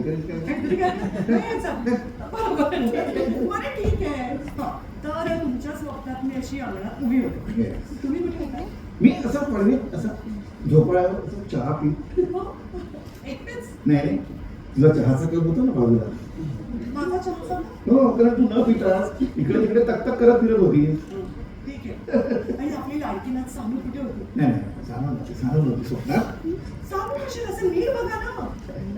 बरं ठीक आहे. तर तुमच्या स्वप्नात मी अशी अंगणात उभी होते Yes. तुम्ही कुठे होता मी असं पडवीत असं झोपाळ्यावर चहा पी. एकटेच नाही तुझा चहाचा कप होता ना बाजूला? हो कारण तू न पिता इकडे तिकडे तक तक करत फिरत होती ठीक आहे आणि आपली लाडकी नाथ सानू कुठे होती नाही नाही सांगू नव्हती सांगू नव्हती स्वप्नात सानू कशी असं नीट बघा ना.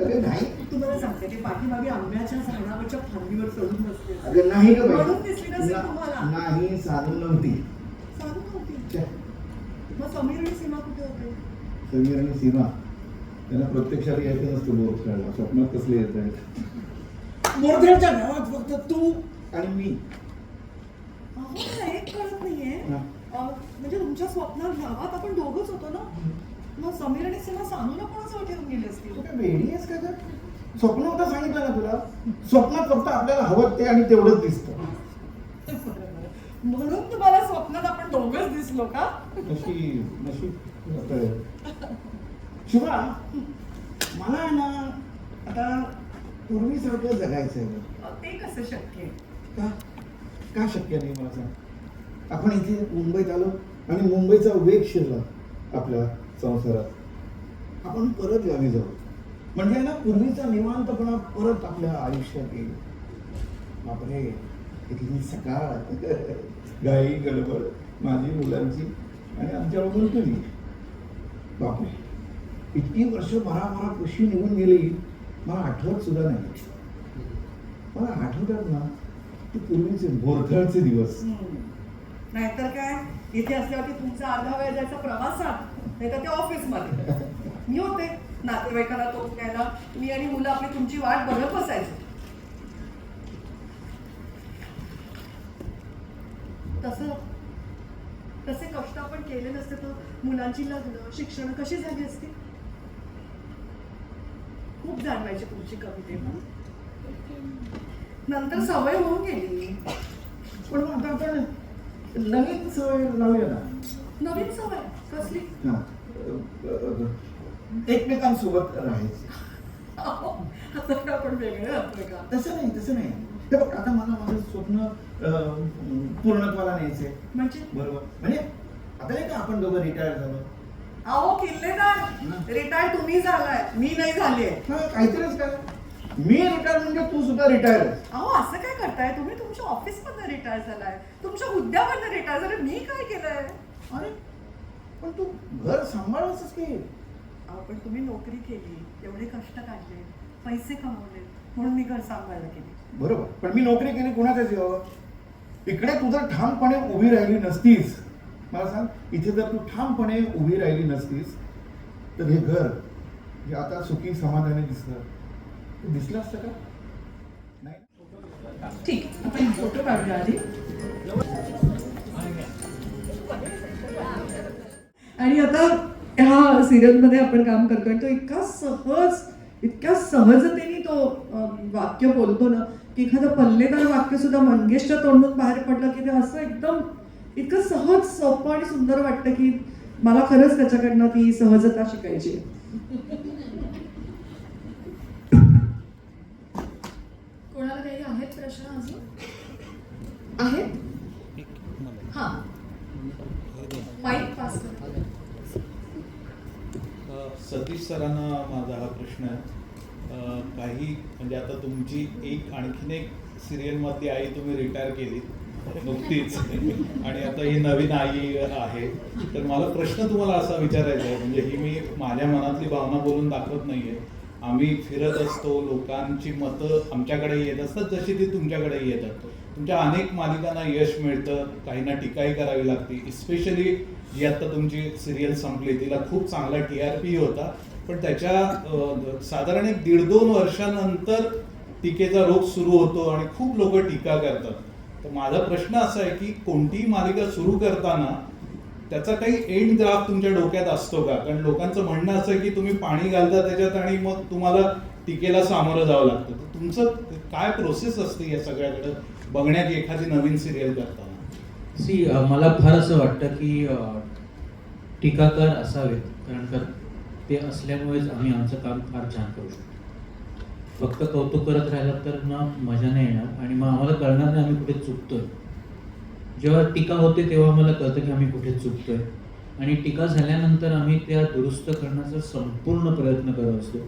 अगं नाही. तुम्हाला सांगते ते पाठीमागे आंब्याच्या झाडावरच्या फांदीवर चढून अगं नाही ग बाई. म्हणून दिसली नसेल तुम्हाला. ना- नाही नव्हती. नव्हती. छे, मग समीर आणि सीमा कुठे होते? समीर आणि सीमा. त्यांना प्रत्यक्षात यायचं नसतं बोर खेळायला. स्वप्नात कसले येत आहेत मोरखेडच्या गावात फक्त तू. आणि मी. अहो, मला एक कळत नाहीये. हा. अं, म्हणजे तुमच्या स्वप्नात गावात आपण दोघच होतो ना? मग समीर आणि सीमा सानूला कोणाजवळ ठेवून गेले असतील? तू काय वेडी आहेस का गं? स्वप्न होतं सांगितलं ना तुला? स्वप्नात फक्त आपल्याला हवं ते आणि तेवढंच दिसतं. म्हणून तुम्हाला स्वप्नात आपण दोघच दिसलो का? नशीब आता शिवा मला आहे ना आता पूर्वीसारखं जगायचं आहे. अं, ते कसं शक्य? आहे का? का शक्य नाही मला सांग आपण इथे मुंबईत आलो आणि मुंबईचा वेग शिरला आपल्या संसारात. आपण परत गावी जाऊ. म्हणजे ना पूर्वीचा निवांतपणा परत आपल्या आयुष्यात येईल. बापरे इथली सकाळ. गाई गडबड माझी मुलांची आणि आमच्या बघून बापरे इतकी वर्ष भरा मला कशी निघून गेली मला आठवत सुद्धा नाही. मला आठवतात ना ते पूर्वीचे बोरखळचे दिवस. नाहीतर काय इथे असल्यावरती तुमचा अर्धा वेळ जायचा प्रवासात नाही तर ते ऑफिसमध्ये. मी होते नातेवाईकांना तो घ्यायला. मी आणि मुलं आपली तुमची वाट बघत बसायचो. तसं तसे कष्ट आपण केले नसते तर मुलांची लग्न शिक्षण कशी झाली असती? खूप जाणवायची तुमची कविते नंतर सवय होऊन गेली. पण मग आता आपण नवीन सवय लावूया ना. नवीन सवय कसली? हा. एकमेकांसोबत राहायचं. अहो, आता काय आपण वेगळे राहतोय का? तसं नाही तसं नाही. हे बघ आता मला माझं स्वप्न अ, पूर्णत्वाला न्यायचंय. म्हणजे? बरोबर. म्हणजे आता नाही का आपण दोघं रिटायर झालो? अहो किल्लेदार रिटायर तुम्ही झालाय मी नाही झाले. हा काहीतरीच काय मी रिटायर म्हणजे तू सुद्धा रिटायर अहो असं काय करताय? तुम्ही तुमच्या ऑफिस मधनं रिटायर झालाय. तुमच्या हुद्द्यामधनं रिटायर झालाय. मी काय केलंय? अरे पण तू घर सांभाळायचंच की? पण तुम्ही नोकरी केली एवढे कष्ट काढले पैसे कमवले म्हणून मी घर सांभाळायला केली बरोबर. पण मी नोकरी केली कुणाच्या जीवावर? इकडे तू जर ठामपणे उभी राहिली नसतीस मला सांग इथे जर तू ठामपणे उभी राहिली नसतीस तर हे घर जे आता सुखी समाधानी दिसतं ते दिसलं असतं का? नाही. ठीक आपण फोटो काढूया आधी. आणि आता ह्या सिरियलमध्ये आपण काम करतोय तो इतका सहज इतक्या सहजतेने तो वाक्य बोलतो ना की एखादं पल्लेदार वाक्य सुद्धा मंगेशच्या तोंडून बाहेर पडलं की ते असं एकदम इतकं सहज सोपं आणि सुंदर वाटतं की मला खरंच त्याच्याकडनं ती सहजता शिकायची कोणाला काही आहेत प्रश्न अजून? आहेत. हा. माईक पास सतीश सरांना माझा हा प्रश्न आहे. काही म्हणजे आता तुमची एक आणखीन एक सिरियलमधली आई तुम्ही रिटायर केली नुकतीच. आणि आता ही नवीन आई आहे. तर मला प्रश्न तुम्हाला असा विचारायचा आहे म्हणजे ही मी माझ्या मनातली भावना बोलून दाखवत नाहीये. आम्ही फिरत असतो लोकांची मतं आमच्याकडे येत असतात जशी ती तुमच्याकडे येतात तुमच्या अनेक मालिकांना यश मिळतं काहींना टीकाही करावी लागते. इस्पेशली जी आता तुमची सिरियल संपली तिला खूप चांगला टी आर पी होता. पण त्याच्या साधारण एक दीड दोन वर्षानंतर टीकेचा रोग सुरू होतो आणि खूप लोक टीका करतात. तर माझा प्रश्न असा आहे की कोणतीही मालिका सुरू करताना त्याचा काही एंड ग्राफ तुमच्या डोक्यात असतो का? कारण लोकांचं म्हणणं असं आहे की तुम्ही पाणी घालता त्याच्यात आणि मग तुम्हाला टीकेला सामोरं जावं लागतं. तर तुमचं काय प्रोसेस असते या सगळ्याकडे बघण्यात एखादी नवीन सिरियल करताना? सी मला फार असं वाटतं की टीकाकार असावेत. कारण का ते असल्यामुळेच आम्ही आमचं काम फार छान करू शकतो. फक्त कौतुक करत राहिलं तर ना मजा नाही येणार. आणि मग आम्हाला कळणार नाही आम्ही कुठे चुकतोय. जेव्हा टीका होते तेव्हा आम्हाला कळतं की आम्ही कुठे चुकतोय. आणि टीका झाल्यानंतर आम्ही त्या दुरुस्त करण्याचा संपूर्ण प्रयत्न करत असतो.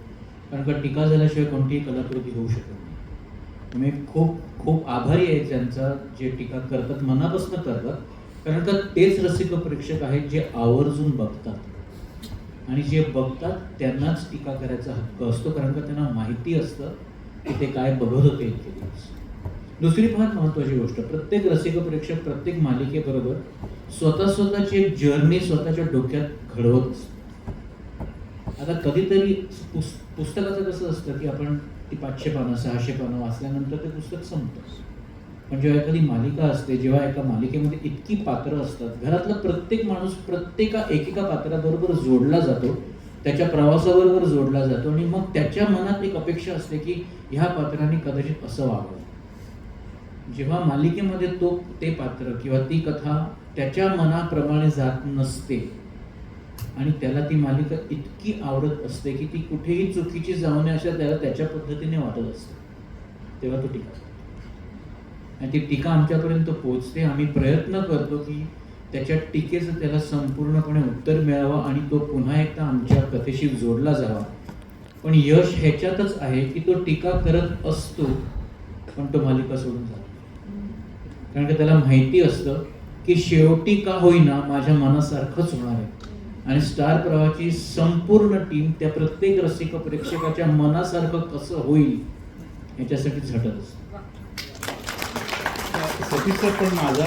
कारण का टीका झाल्याशिवाय कोणतीही कलाकृती होऊ शकत नाही. मी खूप खूप आभारी आहे ज्यांचा जे टीका करतात मनापासून करतात. कारण का तेच रसिक प्रेक्षक आहेत जे आवर्जून बघतात. आणि जे बघतात त्यांनाच टीका करायचा हक्क असतो. कारण का त्यांना माहिती असतं की ते काय बघत होते इतके दिवस. दुसरी फार महत्वाची गोष्ट प्रत्येक रसिक प्रेक्षक प्रत्येक मालिकेबरोबर स्वतः स्वतःची एक जर्नी स्वतःच्या डोक्यात घडवत आता कधीतरी पुस पुस्तकाचं कसं असतं की आपण ती पाचशे पानं सहाशे पानं वाचल्यानंतर ते पुस्तक संपतं. पण जेव्हा एखादी मालिका असते जेव्हा एका मालिकेमध्ये इतकी पात्रं असतात घरातला प्रत्येक माणूस प्रत्येका एकेका पात्राबरोबर जोडला जातो त्याच्या प्रवासाबरोबर जोडला जातो आणि मग त्याच्या मनात एक अपेक्षा असते की ह्या पात्राने कदाचित असं वागवं. जेव्हा मालिकेमध्ये तो ते पात्र किंवा ती कथा त्याच्या मनाप्रमाणे जात नसते आणि त्याला ती मालिका इतकी आवडत असते की ती कुठेही चुकीची जाऊ नये अशा त्याला त्याच्या पद्धतीने वाटत असते. तेव्हा तो टीका आणि ती टीका आमच्यापर्यंत पोहोचते. आम्ही प्रयत्न करतो की त्याच्या टीकेचं त्याला संपूर्णपणे उत्तर मिळावं आणि तो पुन्हा एकदा आमच्या कथेशी जोडला जावा. पण यश ह्याच्यातच आहे की तो टीका करत असतो पण तो मालिका सोडून जातो. कारण की त्याला माहिती असतं की शेवटी का होईना माझ्या मनासारखंच होणार आहे. आणि स्टार प्रवाहाची संपूर्ण टीम त्या प्रत्येक रसिक प्रेक्षकाच्या मनासारखं कसं होईल याच्यासाठी झटत असतं. सतीश सर पण माझा